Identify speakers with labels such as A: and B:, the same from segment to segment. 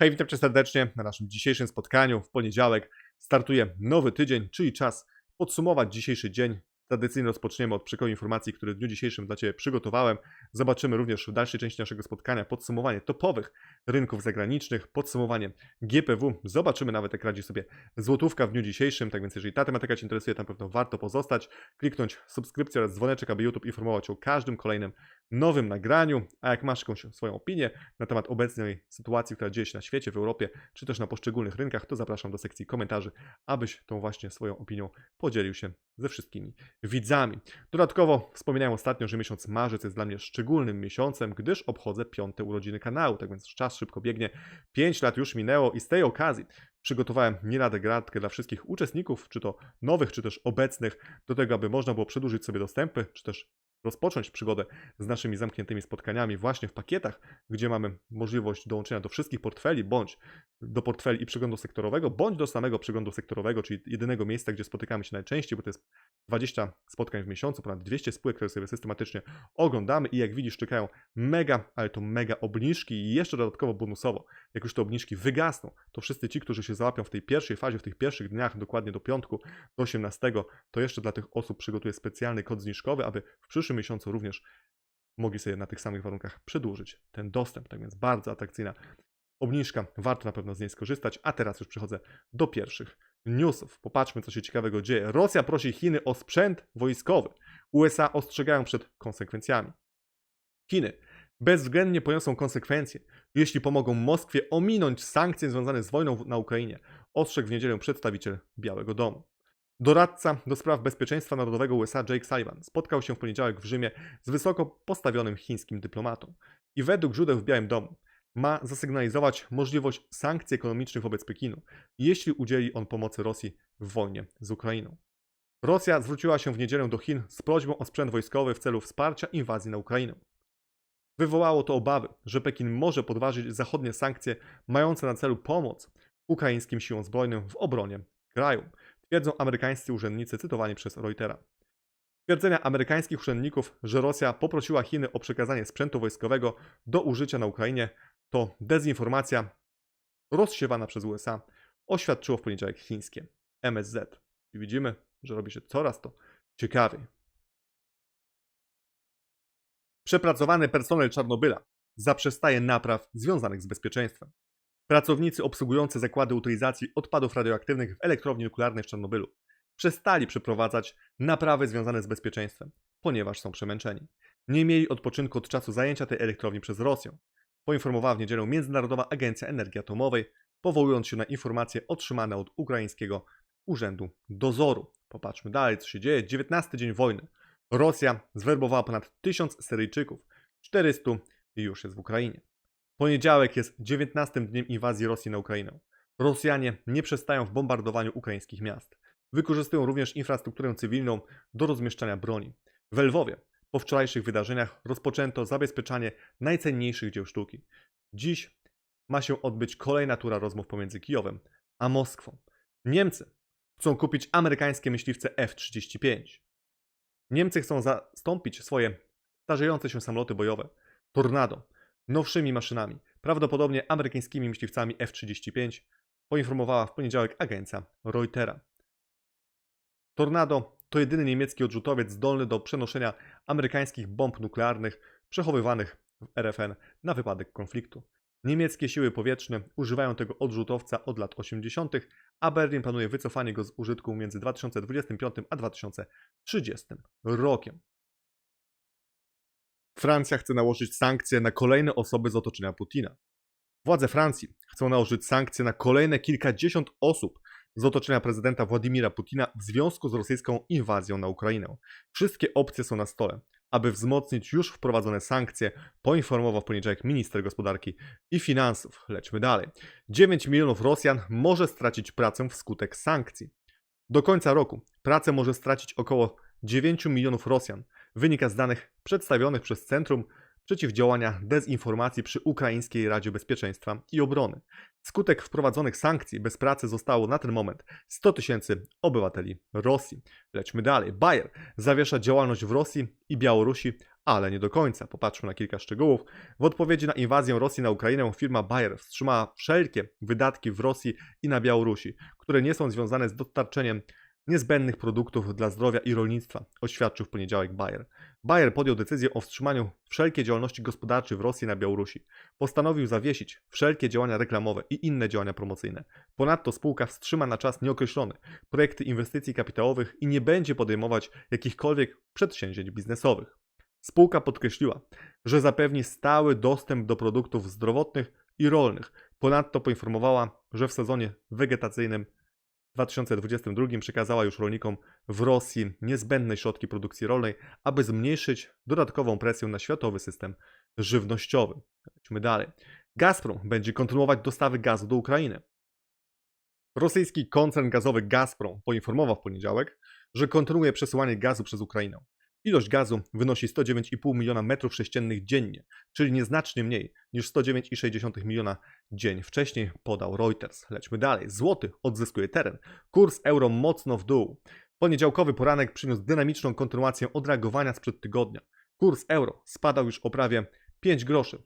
A: Hej, witam cię serdecznie na naszym dzisiejszym spotkaniu. W poniedziałek startuje nowy tydzień, czyli czas podsumować dzisiejszy dzień. Tradycyjnie rozpoczniemy od przekroju informacji, które w dniu dzisiejszym dla Ciebie przygotowałem. Zobaczymy również w dalszej części naszego spotkania podsumowanie topowych rynków zagranicznych, podsumowanie GPW. Zobaczymy nawet, jak radzi sobie złotówka w dniu dzisiejszym. Tak więc, jeżeli ta tematyka Cię interesuje, na pewno warto pozostać, kliknąć subskrypcję oraz dzwoneczek, aby YouTube informować o każdym kolejnym nowym nagraniu. A jak masz jakąś swoją opinię na temat obecnej sytuacji, która dzieje się na świecie, w Europie, czy też na poszczególnych rynkach, to zapraszam do sekcji komentarzy, abyś tą właśnie swoją opinią podzielił się ze wszystkimi widzami. Dodatkowo wspominałem ostatnio, że miesiąc marzec jest dla mnie szczególnym miesiącem, gdyż obchodzę piąte urodziny kanału, tak więc czas szybko biegnie. Pięć lat już minęło i z tej okazji przygotowałem nie gratkę dla wszystkich uczestników, czy to nowych, czy też obecnych, do tego, aby można było przedłużyć sobie dostępy, czy też rozpocząć przygodę z naszymi zamkniętymi spotkaniami właśnie w pakietach, gdzie mamy możliwość dołączenia do wszystkich portfeli, bądź do portfeli i przeglądu sektorowego, bądź do samego przeglądu sektorowego, czyli jedynego miejsca, gdzie spotykamy się najczęściej, bo to jest 20 spotkań w miesiącu, ponad 200 spółek, które sobie systematycznie oglądamy i jak widzisz, czekają mega, ale to mega obniżki i jeszcze dodatkowo bonusowo. Jak już te obniżki wygasną, to wszyscy ci, którzy się załapią w tej pierwszej fazie, w tych pierwszych dniach, dokładnie do piątku, do 18, to jeszcze dla tych osób przygotuję specjalny kod zniżkowy, aby w przyszłym miesiącu również mogli sobie na tych samych warunkach przedłużyć ten dostęp. Tak więc bardzo atrakcyjna obniżka, warto na pewno z niej skorzystać. A teraz już przechodzę do pierwszych newsów. Popatrzmy, co się ciekawego dzieje. Rosja prosi Chiny o sprzęt wojskowy. USA ostrzegają przed konsekwencjami. Chiny bezwzględnie poniosą konsekwencje, jeśli pomogą Moskwie ominąć sankcje związane z wojną na Ukrainie, ostrzegł w niedzielę przedstawiciel Białego Domu. Doradca do spraw bezpieczeństwa narodowego USA Jake Sullivan spotkał się w poniedziałek w Rzymie z wysoko postawionym chińskim dyplomatą i według źródeł w Białym Domu ma zasygnalizować możliwość sankcji ekonomicznych wobec Pekinu, jeśli udzieli on pomocy Rosji w wojnie z Ukrainą. Rosja zwróciła się w niedzielę do Chin z prośbą o sprzęt wojskowy w celu wsparcia inwazji na Ukrainę. Wywołało to obawy, że Pekin może podważyć zachodnie sankcje mające na celu pomoc ukraińskim siłom zbrojnym w obronie kraju, twierdzą amerykańscy urzędnicy cytowani przez Reutera. Twierdzenia amerykańskich urzędników, że Rosja poprosiła Chiny o przekazanie sprzętu wojskowego do użycia na Ukrainie, to dezinformacja rozsiewana przez USA, oświadczyło w poniedziałek chińskie MSZ. I widzimy, że robi się coraz to ciekawiej. Przepracowany personel Czarnobyla zaprzestaje napraw związanych z bezpieczeństwem. Pracownicy obsługujący zakłady utylizacji odpadów radioaktywnych w elektrowni nuklearnej w Czarnobylu przestali przeprowadzać naprawy związane z bezpieczeństwem, ponieważ są przemęczeni. Nie mieli odpoczynku od czasu zajęcia tej elektrowni przez Rosję, poinformowała w niedzielę Międzynarodowa Agencja Energii Atomowej, powołując się na informacje otrzymane od ukraińskiego Urzędu Dozoru. Popatrzmy dalej, co się dzieje. 19 dzień wojny. Rosja zwerbowała ponad 1000 Syryjczyków, 400 już jest w Ukrainie. Poniedziałek jest 19 dniem inwazji Rosji na Ukrainę. Rosjanie nie przestają w bombardowaniu ukraińskich miast. Wykorzystują również infrastrukturę cywilną do rozmieszczania broni. W Lwowie po wczorajszych wydarzeniach rozpoczęto zabezpieczanie najcenniejszych dzieł sztuki. Dziś ma się odbyć kolejna tura rozmów pomiędzy Kijowem a Moskwą. Niemcy chcą kupić amerykańskie myśliwce F-35. Niemcy chcą zastąpić swoje starzejące się samoloty bojowe Tornado nowszymi maszynami, prawdopodobnie amerykańskimi myśliwcami F-35, poinformowała w poniedziałek agencja Reutera. Tornado to jedyny niemiecki odrzutowiec zdolny do przenoszenia amerykańskich bomb nuklearnych przechowywanych w RFN na wypadek konfliktu. Niemieckie siły powietrzne używają tego odrzutowca od lat 80., a Berlin planuje wycofanie go z użytku między 2025 a 2030 rokiem. Francja chce nałożyć sankcje na kolejne osoby z otoczenia Putina. Władze Francji chcą nałożyć sankcje na kolejne kilkadziesiąt osób z otoczenia prezydenta Władimira Putina w związku z rosyjską inwazją na Ukrainę. Wszystkie opcje są na stole. Aby wzmocnić już wprowadzone sankcje, poinformował w poniedziałek minister gospodarki i finansów. Lećmy dalej. 9 milionów Rosjan może stracić pracę wskutek sankcji. Do końca roku pracę może stracić około 9 milionów Rosjan. Wynika z danych przedstawionych przez Centrum Przeciwdziałania Dezinformacji przy Ukraińskiej Radzie Bezpieczeństwa i Obrony. Skutek wprowadzonych sankcji bez pracy zostało na ten moment 100 tysięcy obywateli Rosji. Lećmy dalej. Bayer zawiesza działalność w Rosji i Białorusi, ale nie do końca. Popatrzmy na kilka szczegółów. W odpowiedzi na inwazję Rosji na Ukrainę firma Bayer wstrzymała wszelkie wydatki w Rosji i na Białorusi, które nie są związane z dostarczeniem niezbędnych produktów dla zdrowia i rolnictwa, oświadczył w poniedziałek Bayer. Bayer podjął decyzję o wstrzymaniu wszelkiej działalności gospodarczej w Rosji i na Białorusi. Postanowił zawiesić wszelkie działania reklamowe i inne działania promocyjne. Ponadto spółka wstrzyma na czas nieokreślony projekty inwestycji kapitałowych i nie będzie podejmować jakichkolwiek przedsięwzięć biznesowych. Spółka podkreśliła, że zapewni stały dostęp do produktów zdrowotnych i rolnych. Ponadto poinformowała, że w sezonie wegetacyjnym 2022 przekazała już rolnikom w Rosji niezbędne środki produkcji rolnej, aby zmniejszyć dodatkową presję na światowy system żywnościowy. Idźmy dalej. Gazprom będzie kontynuować dostawy gazu do Ukrainy. Rosyjski koncern gazowy Gazprom poinformował w poniedziałek, że kontynuuje przesyłanie gazu przez Ukrainę. Ilość gazu wynosi 109,5 miliona metrów sześciennych dziennie, czyli nieznacznie mniej niż 109,6 miliona dzień wcześniej, podał Reuters. Lećmy dalej. Złoty odzyskuje teren. Kurs euro mocno w dół. Poniedziałkowy poranek przyniósł dynamiczną kontynuację odreagowania sprzed tygodnia. Kurs euro spadał już o prawie 5 groszy.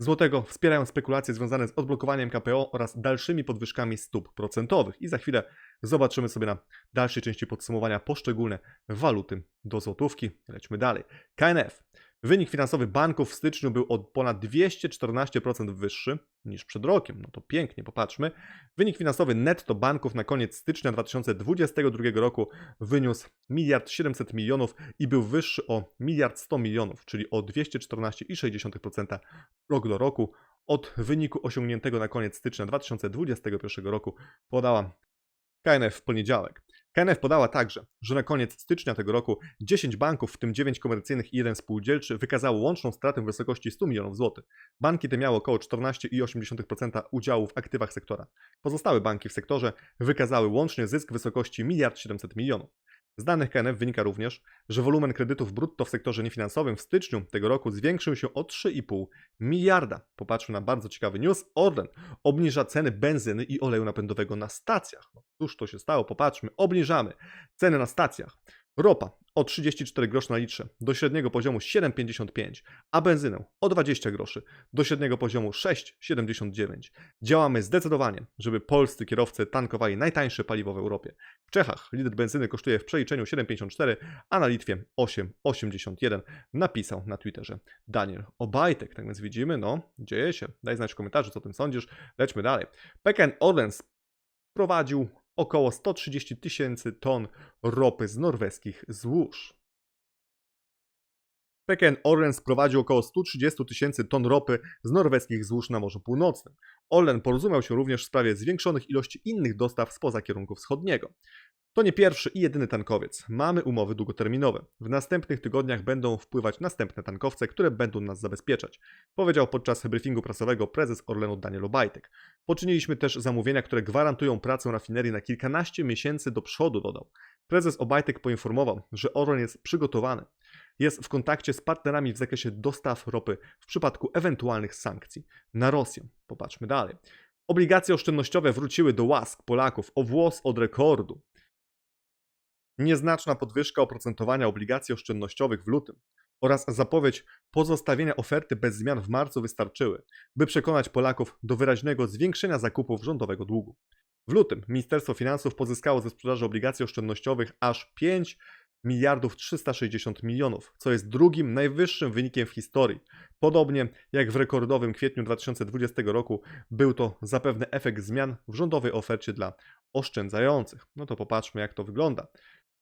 A: Złotego wspierają spekulacje związane z odblokowaniem KPO oraz dalszymi podwyżkami stóp procentowych. I za chwilę zobaczymy sobie na dalszej części podsumowania poszczególne waluty do złotówki. Lećmy dalej. KNF. Wynik finansowy banków w styczniu był o ponad 214% wyższy niż przed rokiem. No to pięknie, popatrzmy. Wynik finansowy netto banków na koniec stycznia 2022 roku wyniósł 1 700 milionów i był wyższy o 1 100 milionów, czyli o 214,6% rok do roku od wyniku osiągniętego na koniec stycznia 2021 roku, podała KNF w poniedziałek. KNF podała także, że na koniec stycznia tego roku 10 banków, w tym 9 komercyjnych i 1 spółdzielczy, wykazało łączną stratę w wysokości 100 milionów złotych. Banki te miały około 14,8% udziału w aktywach sektora. Pozostałe banki w sektorze wykazały łącznie zysk w wysokości 1 700 milionów. Z danych KNF wynika również, że wolumen kredytów brutto w sektorze niefinansowym w styczniu tego roku zwiększył się o 3,5 miliarda. Popatrzmy na bardzo ciekawy news. Orlen obniża ceny benzyny i oleju napędowego na stacjach. No, cóż to się stało? Popatrzmy. Obniżamy ceny na stacjach. Ropa o 34 groszy na litrze do średniego poziomu 7,55, a benzynę o 20 groszy do średniego poziomu 6,79. Działamy zdecydowanie, żeby polscy kierowcy tankowali najtańsze paliwo w Europie. W Czechach litr benzyny kosztuje w przeliczeniu 7,54, a na Litwie 8,81, napisał na Twitterze Daniel Obajtek. Tak więc widzimy, no, dzieje się. Daj znać w komentarzu, co o tym sądzisz. Lećmy dalej. PKN Orlen prowadził około 130 tysięcy ton ropy z norweskich złóż. PKN Orlen sprowadził około 130 tysięcy ton ropy z norweskich złóż na Morzu Północnym. Orlen porozumiał się również w sprawie zwiększonych ilości innych dostaw spoza kierunku wschodniego. To nie pierwszy i jedyny tankowiec. Mamy umowy długoterminowe. W następnych tygodniach będą wpływać następne tankowce, które będą nas zabezpieczać, powiedział podczas briefingu prasowego prezes Orlenu Daniel Obajtek. Poczyniliśmy też zamówienia, które gwarantują pracę rafinerii na kilkanaście miesięcy do przodu, dodał. Prezes Obajtek poinformował, że Orlen jest przygotowany. Jest w kontakcie z partnerami w zakresie dostaw ropy w przypadku ewentualnych sankcji na Rosję. Popatrzmy dalej. Obligacje oszczędnościowe wróciły do łask Polaków o włos od rekordu. Nieznaczna podwyżka oprocentowania obligacji oszczędnościowych w lutym oraz zapowiedź pozostawienia oferty bez zmian w marcu wystarczyły, by przekonać Polaków do wyraźnego zwiększenia zakupów rządowego długu. W lutym Ministerstwo Finansów pozyskało ze sprzedaży obligacji oszczędnościowych aż 5 miliardów 360 milionów, co jest drugim najwyższym wynikiem w historii. Podobnie jak w rekordowym kwietniu 2020 roku był to zapewne efekt zmian w rządowej ofercie dla oszczędzających. No to popatrzmy jak to wygląda.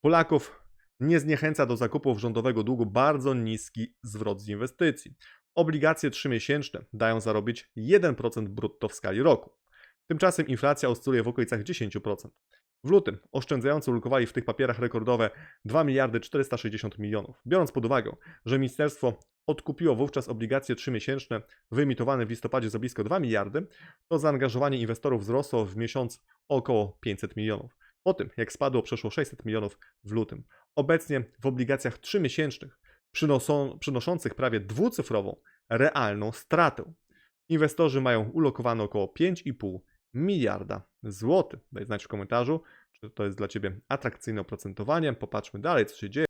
A: Polaków nie zniechęca do zakupów rządowego długu bardzo niski zwrot z inwestycji. Obligacje trzymiesięczne dają zarobić 1% brutto w skali roku. Tymczasem inflacja oscyluje w okolicach 10%. W lutym oszczędzający ulokowali w tych papierach rekordowe 2 miliardy 460 milionów. Biorąc pod uwagę, że ministerstwo odkupiło wówczas obligacje trzymiesięczne wyemitowane w listopadzie za blisko 2 miliardy, to zaangażowanie inwestorów wzrosło w miesiąc o około 500 milionów. Po tym, jak spadło przeszło 600 milionów w lutym. Obecnie w obligacjach trzymiesięcznych przynoszą, przynoszących prawie dwucyfrową realną stratę. Inwestorzy mają ulokowane około 5,5 miliarda złotych. Daj znać w komentarzu, czy to jest dla Ciebie atrakcyjne oprocentowanie. Popatrzmy dalej, co się dzieje.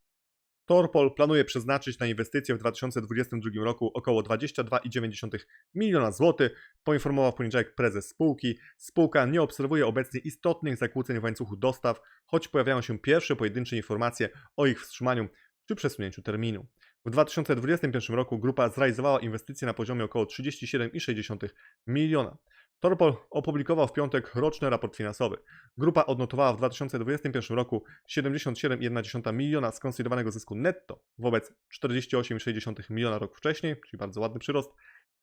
A: Torpol planuje przeznaczyć na inwestycje w 2022 roku około 22,9 miliona złotych, poinformował w poniedziałek prezes spółki. Spółka nie obserwuje obecnie istotnych zakłóceń w łańcuchu dostaw, choć pojawiają się pierwsze pojedyncze informacje o ich wstrzymaniu czy przesunięciu terminu. W 2021 roku grupa zrealizowała inwestycje na poziomie około 37,6 miliona. Torpol opublikował w piątek roczny raport finansowy. Grupa odnotowała w 2021 roku 77,1 miliona skonsolidowanego zysku netto wobec 48,6 miliona rok wcześniej, czyli bardzo ładny przyrost.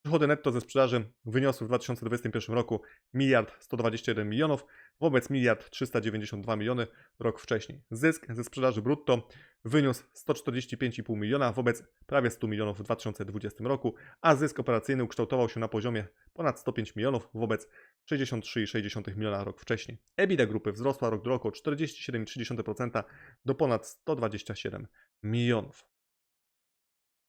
A: Przychody netto ze sprzedaży wyniosły w 2021 roku 1 121 milionów wobec 1 392 miliony rok wcześniej. Zysk ze sprzedaży brutto wyniósł 145,5 miliona wobec prawie 100 milionów w 2020 roku, a zysk operacyjny ukształtował się na poziomie ponad 105 milionów wobec 63,6 miliona rok wcześniej. EBITDA grupy wzrosła rok do roku o 47,3% do ponad 127 milionów.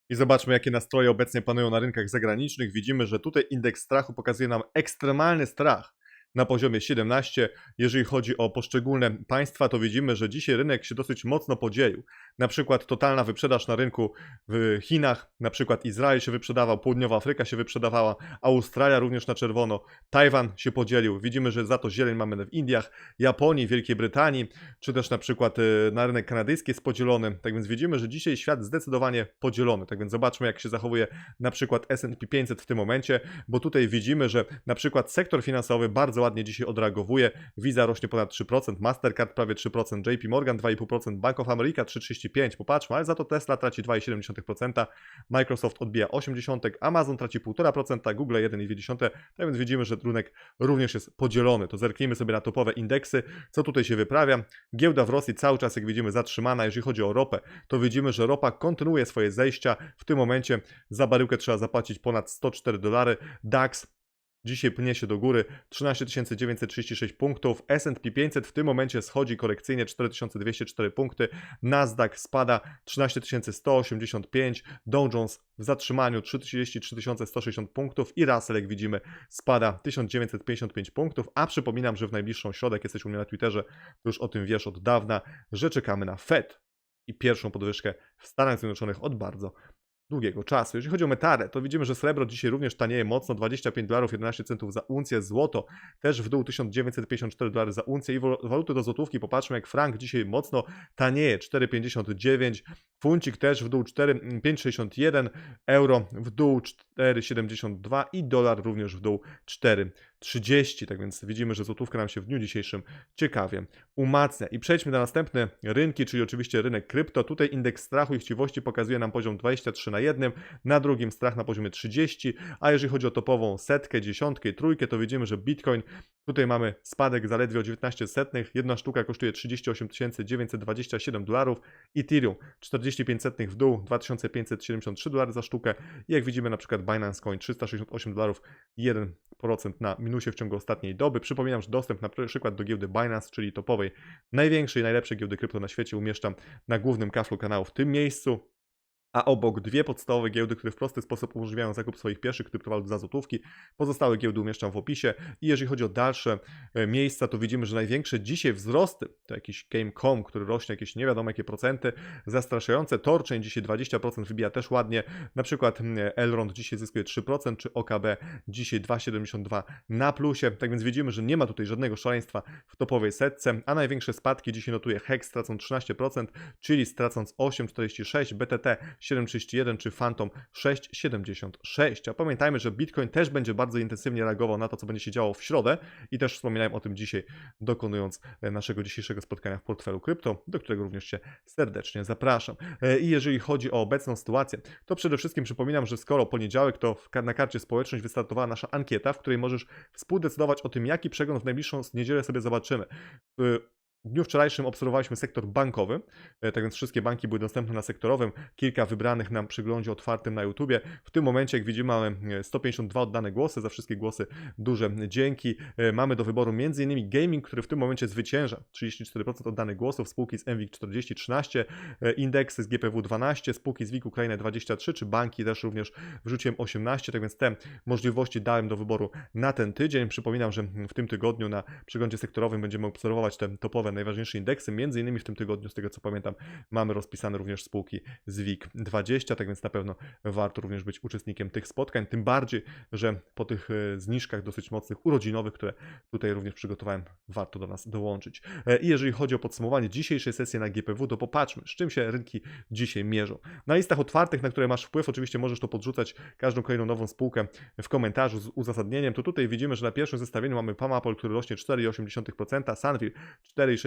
A: I zobaczmy, jakie nastroje obecnie panują na rynkach zagranicznych. Widzimy, że tutaj indeks strachu pokazuje nam ekstremalny strach na poziomie 17. Jeżeli chodzi o poszczególne państwa, to widzimy, że dzisiaj rynek się dosyć mocno podzielił. Na przykład totalna wyprzedaż na rynku w Chinach, na przykład Izrael się wyprzedawał, Południowa Afryka się wyprzedawała, Australia również na czerwono, Tajwan się podzielił. Widzimy, że za to zieleń mamy w Indiach, Japonii, Wielkiej Brytanii, czy też na przykład y, na rynek kanadyjski jest podzielony. Tak więc widzimy, że dzisiaj świat zdecydowanie podzielony. Tak więc zobaczmy, jak się zachowuje na przykład S&P 500 w tym momencie, bo tutaj widzimy, że na przykład sektor finansowy bardzo ładnie dzisiaj odreagowuje. Visa rośnie ponad 3%, Mastercard prawie 3%, JP Morgan 2,5%, Bank of America 3,35%. Popatrzmy, ale za to Tesla traci 2,7%, Microsoft odbija 0,8%, Amazon traci 1,5%, Google 1,2%. Tak więc widzimy, że rynek również jest podzielony. To zerknijmy sobie na topowe indeksy. Co tutaj się wyprawia? Giełda w Rosji cały czas, jak widzimy, zatrzymana. Jeżeli chodzi o ropę, to widzimy, że ropa kontynuuje swoje zejścia. W tym momencie za baryłkę trzeba zapłacić ponad 104 dolary. DAX Dzisiaj pnie się do góry 13 936 punktów. S&P 500 w tym momencie schodzi korekcyjnie 4204 punkty. Nasdaq spada 13 185. Dow Jones w zatrzymaniu 33 160 punktów i Russell, jak widzimy, spada 1955 punktów. A przypominam, że w najbliższą środek jesteś u mnie na Twitterze, już o tym wiesz od dawna, że czekamy na Fed i pierwszą podwyżkę w Stanach Zjednoczonych od bardzo długiego czasu. Jeżeli chodzi o metale, to widzimy, że srebro dzisiaj również tanieje mocno, 25 dolarów 11 centów za uncję, złoto też w dół 1954 dolary za uncję i waluty do złotówki, popatrzmy jak frank dzisiaj mocno tanieje, 4,59, funcik też w dół 5,61, euro w dół 4,72 i dolar również w dół 4. 30, tak więc widzimy, że złotówka nam się w dniu dzisiejszym ciekawie umacnia. I przejdźmy na następne rynki, czyli oczywiście rynek krypto. Tutaj indeks strachu i chciwości pokazuje nam poziom 23 na jednym, na drugim strach na poziomie 30, a jeżeli chodzi o topową setkę, dziesiątkę i trójkę, to widzimy, że Bitcoin, tutaj mamy spadek zaledwie o 19 setnych, jedna sztuka kosztuje 38 927 dolarów, Ethereum 45 setnych w dół, 2573 dolary za sztukę jak widzimy na przykład Binance Coin 368 dolarów, 1% na minusie w ciągu ostatniej doby. Przypominam, że dostęp na przykład do giełdy Binance, czyli topowej, największej najlepszej giełdy krypto na świecie umieszczam na głównym kaflu kanału w tym miejscu a obok dwie podstawowe giełdy, które w prosty sposób umożliwiają zakup swoich pierwszych kryptowalut za złotówki. Pozostałe giełdy umieszczam w opisie i jeżeli chodzi o dalsze e, miejsca, to widzimy, że największe dzisiaj wzrosty to jakiś Game.com, który rośnie jakieś nie wiadomo jakie procenty, zastraszające. Torchain dzisiaj 20% wybija też ładnie, na przykład Elrond dzisiaj zyskuje 3%, czy OKB dzisiaj 2,72 na plusie, tak więc widzimy, że nie ma tutaj żadnego szaleństwa w topowej setce, a największe spadki dzisiaj notuje Hex, stracąc 13%, czyli stracąc 8,46, BTT 7,31 czy Phantom 6,76. A pamiętajmy, że Bitcoin też będzie bardzo intensywnie reagował na to, co będzie się działo w środę i też wspominałem o tym dzisiaj, dokonując e, naszego dzisiejszego spotkania w portfelu krypto, do którego również Cię serdecznie zapraszam. E, I jeżeli chodzi o obecną sytuację, to przede wszystkim przypominam, że skoro poniedziałek, to na karcie społeczność wystartowała nasza ankieta, w której możesz współdecydować o tym, jaki przegląd w najbliższą niedzielę sobie zobaczymy. W dniu wczorajszym obserwowaliśmy sektor bankowy, e, tak więc wszystkie banki były dostępne na sektorowym, kilka wybranych nam przyglądzie otwartym na YouTubie. W tym momencie, jak widzimy, mamy 152 oddane głosy, za wszystkie głosy duże dzięki. E, mamy do wyboru m.in. gaming, który w tym momencie zwycięża, 34% oddanych głosów, spółki z MWIG 40, 13, indeksy z GPW 12, spółki z WIG Ukraina 23, czy banki też również wrzuciłem 18, tak więc te możliwości dałem do wyboru na ten tydzień. Przypominam, że w tym tygodniu na przeglądzie sektorowym będziemy obserwować te topowe najważniejsze indeksy, między innymi w tym tygodniu, z tego co pamiętam, mamy rozpisane również spółki z WIG20, tak więc na pewno warto również być uczestnikiem tych spotkań, tym bardziej, że po tych e, zniżkach dosyć mocnych urodzinowych, które tutaj również przygotowałem, warto do nas dołączyć. E, I jeżeli chodzi o podsumowanie dzisiejszej sesji na GPW, to popatrzmy, z czym się rynki dzisiaj mierzą. Na listach otwartych, na które masz wpływ, oczywiście możesz to podrzucać każdą kolejną nową spółkę w komentarzu z uzasadnieniem, to tutaj widzimy, że na pierwszym zestawieniu mamy Pamapol, który rośnie 4,8%, Sunville 4,6%,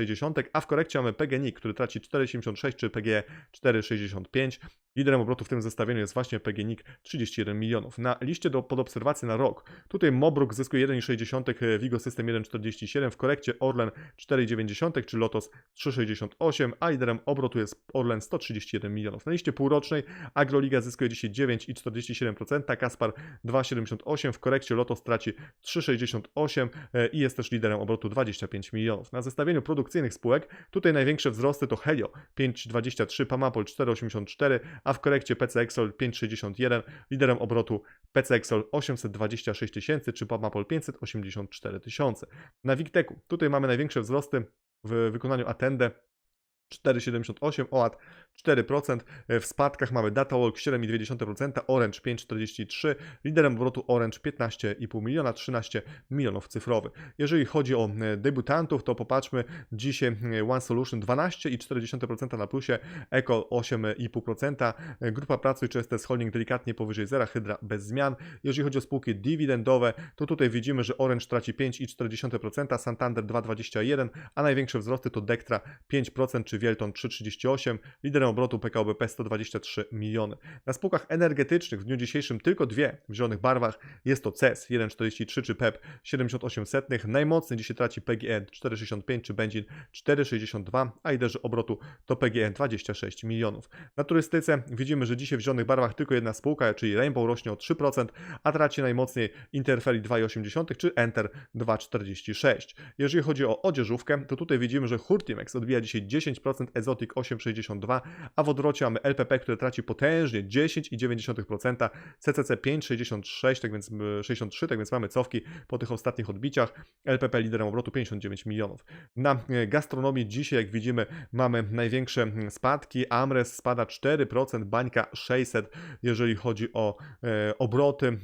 A: a w korekcie mamy PGNiG, który traci 4,76 czy PGE 4,65. Liderem obrotu w tym zestawieniu jest właśnie PGNiG 31 milionów. Na liście do, pod obserwację na rok, tutaj Mobruk zyskuje 1,6, Vigo System 1,47, w korekcie Orlen 4,90 czy Lotos 3,68, a liderem obrotu jest Orlen 131 milionów. Na liście półrocznej Agroliga zyskuje dzisiaj 9,47%, Kaspar 2,78, w korekcie Lotos traci 3,68 e, i jest też liderem obrotu 25 milionów. Na zestawieniu produkcyjnych spółek tutaj największe wzrosty to Helio 5,23, Pamapol 4,84, a w korekcie PC Excel 5,61, liderem obrotu PC Excel 826 tysięcy czy Pamapol 584 tysiące. Na Wikteku tutaj mamy największe wzrosty w wykonaniu Attende 4,78, OAT 4%, w spadkach mamy DataWalk 7,2%, Orange 5,43, liderem obrotu Orange 15,5 miliona, 13 milionów cyfrowy. Jeżeli chodzi o e, debiutantów, to popatrzmy, dzisiaj e, One Solution 12,4% na plusie, Eco 8,5%, e, Grupa Pracuj czy STS Holding delikatnie powyżej zera, Hydra bez zmian. Jeżeli chodzi o spółki dywidendowe, to tutaj widzimy, że Orange traci 5,4%, Santander 2,21%, a największe wzrosty to Dektra 5% czy Wielton 3,38, liderem obrotu PKO BP 123 miliony. Na spółkach energetycznych w dniu dzisiejszym tylko dwie w zielonych barwach. Jest to CES 1,43 czy PEP 78 Najmocniej dzisiaj traci PGE 4,65 czy Benzin 4,62, a liderzy obrotu to PGE 26 milionów. Na turystyce widzimy, że dzisiaj w zielonych barwach tylko jedna spółka, czyli Rainbow rośnie o 3%, a traci najmocniej Interferi 2,8 czy Enter 2,46. Jeżeli chodzi o odzieżówkę, to tutaj widzimy, że Hurtimex odbija dzisiaj 10%, Exotic 8,62, a w odwrocie mamy LPP, które traci potężnie 10,9%, CCC 5,66, tak więc 63, tak więc mamy cofki po tych ostatnich odbiciach. LPP liderem obrotu 59 milionów. Na e, gastronomii dzisiaj, jak widzimy, mamy największe spadki. Amres spada 4%, Bańka 600, jeżeli chodzi o e, obroty e,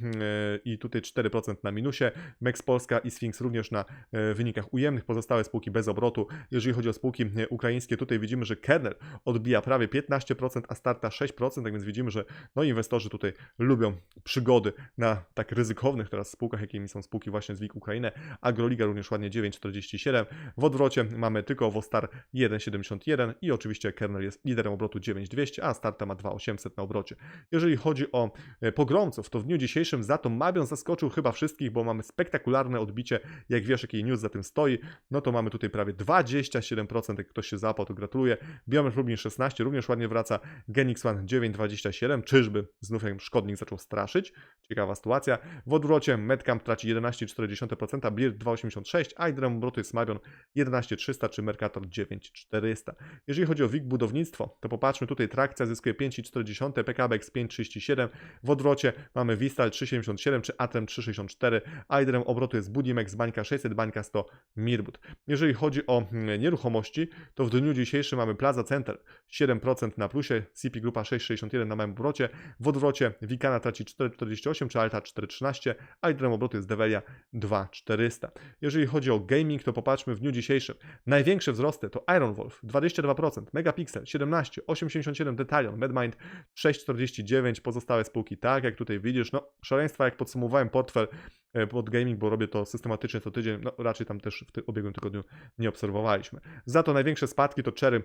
A: i tutaj 4% na minusie. Mex Polska i Sphinx również na e, wynikach ujemnych, pozostałe spółki bez obrotu. Jeżeli chodzi o spółki e, ukraińskie, tutaj widzimy, że Kernel odbija prawie 15%, a Starta 6%, tak więc widzimy, że no, inwestorzy tutaj lubią przygody na tak ryzykownych teraz spółkach, jakimi są spółki właśnie z WIG Ukrainę. Agroliga również ładnie 9,47. W odwrocie mamy tylko Wostar 1,71 i oczywiście Kernel jest liderem obrotu 9,200, a Starta ma 2,800 na obrocie. Jeżeli chodzi o e, pogromców, to w dniu dzisiejszym za to Mabion zaskoczył chyba wszystkich, bo mamy spektakularne odbicie. Jak wiesz, jaki news za tym stoi, no to mamy tutaj prawie 27%. Jak ktoś się zapał, to gratuluję. Biometr Lublin 16 również ładnie wraca. Genix One 9,27. Czyżby znów jak szkodnik zaczął straszyć? Ciekawa sytuacja. W odwrocie Medcamp traci 11,4%, Blirt 2,86, a liderem obrotu jest Mabion 11,300 czy Mercator 9,400. Jeżeli chodzi o WIG budownictwo, to popatrzmy tutaj, trakcja zyskuje 5,4, PKBX 5,37, w odwrocie mamy Vistal 3,77 czy Atrem 3,64, a liderem obrotu jest Budimex, Bańka 600, Bańka 100, Mirbut. Jeżeli chodzi o mm, nieruchomości, to w dniu dzisiejszym mamy Plaza Center 7% na plusie, CP Grupa 6,61 na małym obrocie, w odwrocie Wikana traci 4,48 czy Alta 4,13, a liderem obrotu jest Develia 2,400. Jeżeli chodzi o gaming, to popatrzmy w dniu dzisiejszym. Największe wzrosty to Iron Wolf 22%, Megapixel 17, 8,87 Detalion, MedMind 6,49, pozostałe spółki tak jak tutaj widzisz, no szaleństwa jak podsumowałem portfel e, pod gaming, bo robię to systematycznie co tydzień, no raczej tam też w tym ubiegłym tygodniu nie obserwowaliśmy. Za to największe spadki to Cherry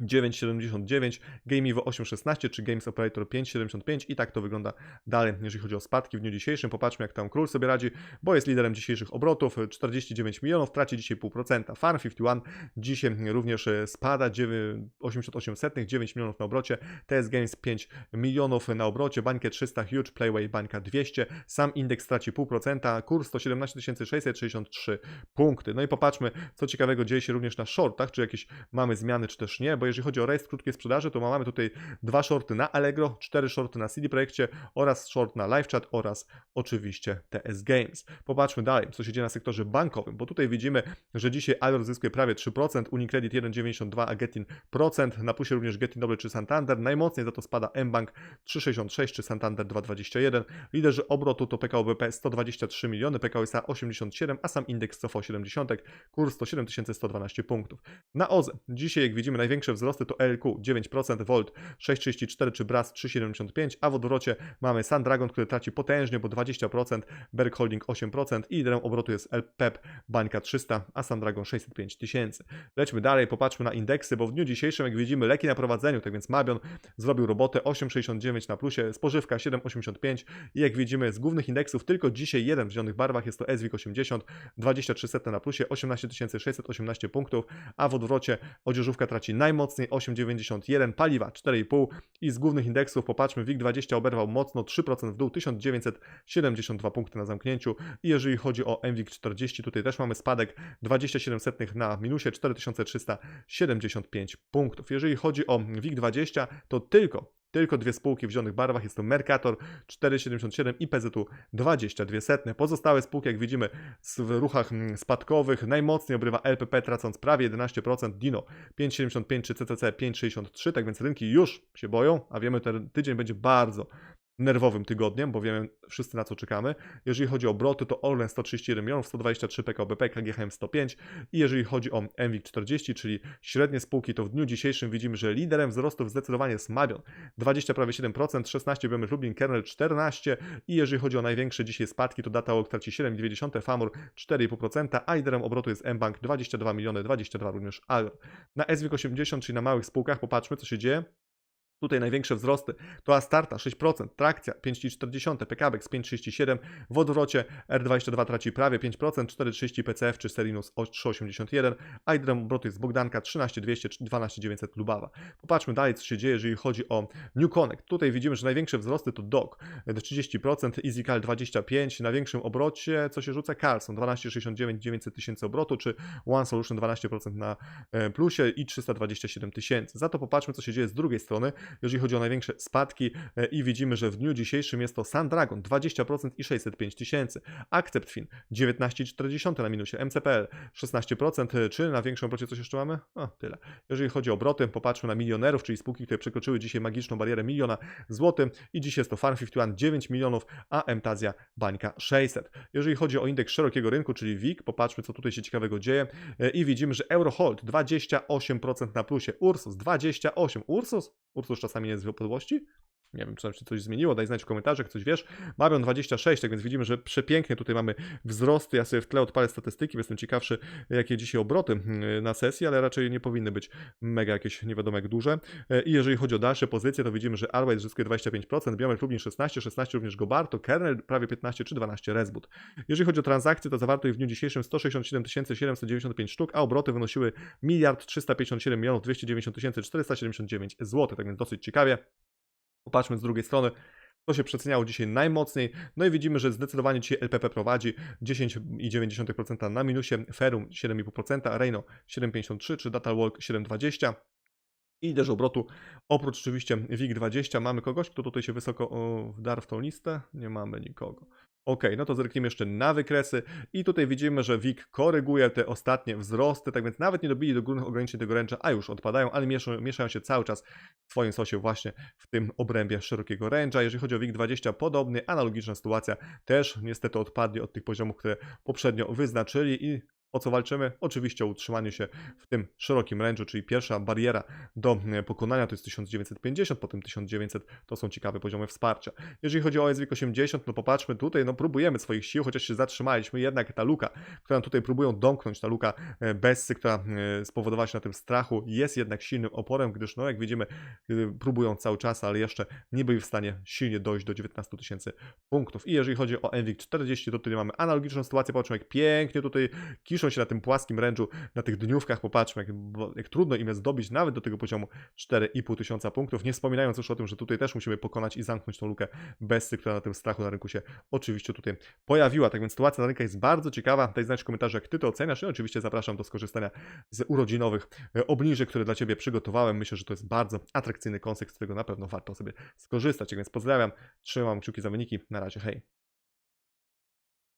A: 9,79, Gameivo 8,16 czy Games Operator 5,75 i tak to wygląda dalej, jeżeli chodzi o spadki w dniu dzisiejszym. Popatrzmy jak tam Król sobie radzi, bo jest liderem dzisiejszych obrotów, 49 milionów, traci dzisiaj 0,5%. Farm 51 dzisiaj również e, spada, 88 9 milionów na obrocie, TS Games 5 milionów na obrocie, Bańkę 300, Huge, Playway, Bańka 200, sam indeks traci 0,5%, kurs 117 663 punkty. No i popatrzmy, co ciekawego dzieje się również na shortach, czy jakieś mamy zmiany, czy też nie, bo jeżeli chodzi o rejestr krótkiej sprzedaży, to mamy tutaj dwa shorty na Allegro, cztery shorty na CD Projekcie oraz short na LiveChat oraz oczywiście TS Games. Popatrzmy dalej, co się dzieje na sektorze bankowym, bo tutaj widzimy, że dzisiaj Allegro zyskuje prawie 3%, Unicredit 1,92, a Getin procent, na plusie również Getin Doble czy Santander, najmocniej za to spada mBank 3,66 czy Santander 2,21, liderzy obrotu to PKO BP 123 miliony, PKO SA 87, a sam indeks cofa 70, kurs 107 112 punktów. Na OZE, dzisiaj jak widzimy największe wzrosty to LQ 9%, Volt 6,34 czy BRAS 3,75, a w odwrocie mamy Sandragon, który traci potężnie, bo 20%, Berg Holding 8% i liderem obrotu jest LPEP Bańka 300, a Sandragon 605 tysięcy. Lećmy dalej, popatrzmy na indeksy, bo w dniu dzisiejszym, jak widzimy, leki na prowadzeniu, tak więc Mabion zrobił robotę 8,69 na plusie, spożywka 7,85 i jak widzimy z głównych indeksów tylko dzisiaj jeden w zielonych barwach jest to SWIG 80, 23 setne na plusie, 18 618 punktów, a w odwrocie odzieżówka traci najmocniej 8,91, paliwa 4,5 i z głównych indeksów popatrzmy, WIG20 oberwał mocno 3% w dół, 1972 punkty na zamknięciu i jeżeli chodzi o MWIG 40, tutaj też mamy spadek 27 setnych na minusie 4375 punktów. Jeżeli chodzi o WIG20, to tylko tylko dwie spółki w zielonych barwach, jest to Mercator 4,77 i PZU 22 setne. Pozostałe spółki, jak widzimy, w ruchach mm, spadkowych. Najmocniej obrywa LPP, tracąc prawie 11%, Dino 5,75 czy CCC 5,63, tak więc rynki już się boją, a wiemy, ten tydzień będzie bardzo nerwowym tygodniem, bo wiemy wszyscy na co czekamy. Jeżeli chodzi o obroty, to Orlen 131 milionów, 123 PKO BP, KGHM 105 i jeżeli chodzi o MWIG 40, czyli średnie spółki, to w dniu dzisiejszym widzimy, że liderem wzrostów zdecydowanie jest Mabion, 20 prawie 7%, 16 BM Lublin, Kernel 14 i jeżeli chodzi o największe dzisiaj spadki, to Datawalk traci 7,2, Famur 4,5%, a liderem obrotu jest mBank 22 miliony, 22 również Agro. Na SWIG 80, czyli na małych spółkach, popatrzmy co się dzieje. Tutaj największe wzrosty to Astarta 6%, Trakcja 5,4%, PKBX 5,37%, w odwrocie R22 traci prawie 5%, 4,30 PCF czy Serinus 3,81%, a liderem obrotu jest Bogdanka 13,200 czy 12,900 Lubawa. Popatrzmy dalej co się dzieje, jeżeli chodzi o New Connect. Tutaj widzimy, że największe wzrosty to DOG 30%, EasyCal 25%, na większym obrocie co się rzuca Carlson 12,69 900 tysięcy obrotu, czy One Solution 12% na e, plusie i 327 tysięcy. Za to popatrzmy co się dzieje z drugiej strony, jeżeli chodzi o największe spadki e, i widzimy, że w dniu dzisiejszym jest to Sandragon 20% i 605 tysięcy, AcceptFin 19,40 na minusie, MCPL 16%, e, czy na większym obrocie coś jeszcze mamy? O, tyle. Jeżeli chodzi o obroty, popatrzmy na milionerów, czyli spółki, które przekroczyły dzisiaj magiczną barierę miliona złotych i dzisiaj jest to Farm 51 9 milionów, a Emtazja Bańka 600. Jeżeli chodzi o indeks szerokiego rynku, czyli WIG, popatrzmy co tutaj się ciekawego dzieje e, i widzimy, że Eurohold 28% na plusie, Ursus 28, Ursus? Ursus czasami nie z wypadłości? Nie wiem, czy tam się coś zmieniło, daj znać w komentarzach, coś wiesz. Mabion 26, tak więc widzimy, że przepięknie tutaj mamy wzrosty. Ja sobie w tle odpalę statystyki, jestem ciekawszy, jakie dzisiaj obroty mm, na sesji, ale raczej nie powinny być mega jakieś nie wiadomo jak duże. E, I jeżeli chodzi o dalsze pozycje, to widzimy, że Arway zyskuje 25%, Biomer Lublin 16, 16 również Gobarto, Kernel prawie 15 czy 12 Resboot. Jeżeli chodzi o transakcje, to zawarto ich w dniu dzisiejszym 167 795 sztuk, a obroty wynosiły 1 357 milionów 290 479 zł, tak więc dosyć ciekawie. Popatrzmy z drugiej strony, to się przeceniało dzisiaj najmocniej. No i widzimy, że zdecydowanie dzisiaj LPP prowadzi 10,9% na minusie, Ferum 7,5%, Reino 7,53% czy Datalwalk 7,20%. I też obrotu, oprócz oczywiście WIG20, mamy kogoś, kto tutaj się wysoko wdarł w tą listę? Nie mamy nikogo. Ok, no to zerknijmy jeszcze na wykresy i tutaj widzimy, że WIG koryguje te ostatnie wzrosty, tak więc nawet nie dobili do górnych ograniczeń tego ręcza, a już odpadają, ale mieszą, mieszają się cały czas w swoim sosie właśnie w tym obrębie szerokiego ręcza. Jeżeli chodzi o WIG20, podobnie, analogiczna sytuacja, też niestety odpadli od tych poziomów, które poprzednio wyznaczyli i o co walczymy? Oczywiście o utrzymanie się w tym szerokim range'u, czyli pierwsza bariera do e, pokonania to jest 1950, potem 1900 to są ciekawe poziomy wsparcia. Jeżeli chodzi o SWIG 80, no popatrzmy tutaj, no próbujemy swoich sił, chociaż się zatrzymaliśmy, jednak ta luka, która tutaj próbują domknąć, ta luka e, Bessy, która e, spowodowała się na tym strachu, jest jednak silnym oporem, gdyż no jak widzimy, próbują cały czas, ale jeszcze nie byli w stanie silnie dojść do 19 tysięcy punktów. I jeżeli chodzi o NWIG 40, to tutaj mamy analogiczną sytuację, popatrzmy jak pięknie tutaj kiszą się na tym płaskim ręczu, na tych dniówkach, popatrzmy, jak, jak trudno im jest dobić nawet do tego poziomu 4,5 tysiąca punktów, nie wspominając już o tym, że tutaj też musimy pokonać i zamknąć tą lukę Besty, która na tym strachu na rynku się oczywiście tutaj pojawiła. Tak więc sytuacja na rynku jest bardzo ciekawa. Daj znać w komentarzu, jak Ty to oceniasz i oczywiście zapraszam do skorzystania z urodzinowych e, obniżek, które dla Ciebie przygotowałem. Myślę, że to jest bardzo atrakcyjny koncept, z którego na pewno warto sobie skorzystać. Tak więc pozdrawiam, trzymam kciuki za wyniki. Na razie, hej.